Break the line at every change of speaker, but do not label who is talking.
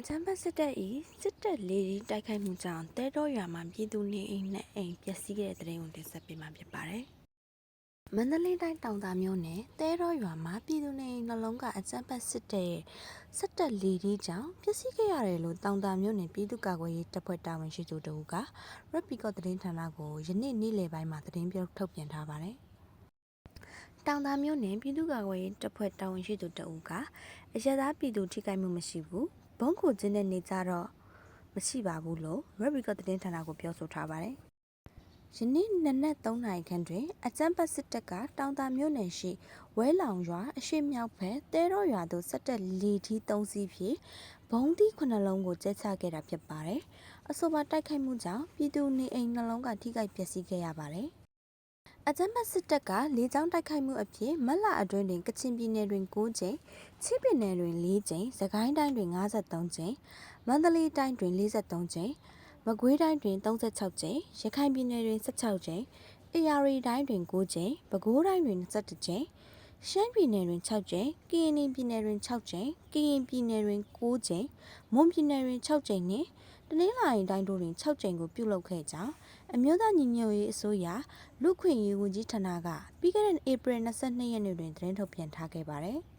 အချမ်းဘတ်စစ်တပ်ဤစစ်တပ်လေဒီတိုက်ခိုက်မှုကြောင့်တဲတော်ရွာမှာပြည်သူနေအိမ်နဲ့အိမ်ပျက်စီးခဲ့တဲ့တဲ့ရင်ကိုတင်ဆက်ပေးမှာဖြစ်ပါတယ်။မန္တလေးတိုင်းတောင်သာမြို့နယ်တဲတော်ရွာမှာပြည်သူနေအိမ်နှလုံးကအချမ်းဘတ်စစ်တပ်ရဲ့စစ်တပ်လေဒီကြောင့်ပျက်စီးခဲ့ရတယ်လို့တောင်သာမြို့နယ်ပြည်သူ့ကာကွယ်ရေးတပ်ဖွဲ့တာဝန်ရှိသူတို့က Red Peacock သတင်းဌာနကိုယနေ့နေ့လယ်ပိုင်းမှာသတင်းပြုထုတ်ပြန်ထားပါတယ်။တောင်သာမြို့နယ်ပြည်သူ့ကာကွယ်ရေးတပ်ဖွဲ့တာဝန်ရှိသူတအူးကအရသာပြည်သူထိခိုက်မှုမရှိဘူး ဘုံခုချင်းတဲ့နေကြတော့မရှိပါဘူးလို့ Rebecca သတင်းဌာနကိုပြောဆိုထားပါတယ်။ယနေ့နနက်3နာရီခန့်တွင် အကြမ်းဖက်စစ်တပ်ကတောင်တာမြို့နယ်ရှိဝဲလောင်ရွာအရှိမြောက်ဘက်တဲတော်ရွာသို့စစ်တပ်လီထီ3စီးဖြင့်ဘုံသီးခုနှလုံးကိုကျဲချခဲ့တာဖြစ်ပါတယ်။အဆိုပါတိုက်ခိုက်မှုကြောင့်ပြည်သူနေအိမ်နှလုံးကထိခိုက်ပျက်စီးခဲ့ရပါတယ်။ အကြမ်းဖက်စစ်တပ်ကလေကြောင်းတိုက်ခိုက်မှုအဖြစ်မတ်လအတွင်းတွင်ကချင်ပြည်နယ်တွင်9ကြိမ်ချင်းပြည်နယ်တွင်4ကြိမ်စကိုင်းတိုင်းတွင်53ကြိမ်မန္တလေးတိုင်းတွင်43ကြိမ်မကွေးတိုင်းတွင်36ကြိမ်ရခိုင်ပြည်နယ်တွင်16ကြိမ်အေရရီတိုင်းတွင်9ကြိမ်ပဲခူးတိုင်းတွင်27ကြိမ်ရှမ်းပြည်နယ်တွင်6ကြိမ်ကရင်ပြည်နယ်တွင်6ကြိမ်ကရင်ပြည်နယ်တွင်9ကြိမ်မွန်ပြည်နယ်တွင်6ကြိမ်နှင့် တနင်္လာရီတိုင်းတို့တွင်6ကြိမ်ကိုပြုလုပ်ခဲ့ကြောင်းအမျိုးသားညီညွတ်ရေးအစိုးရလူခွင့်ရေးဝန်ကြီးဌာနကပြီးခဲ့တဲ့ဧပြီ22ရက်နေ့တွင်သတင်းထုတ်ပြန်ထားခဲ့ပါတယ်။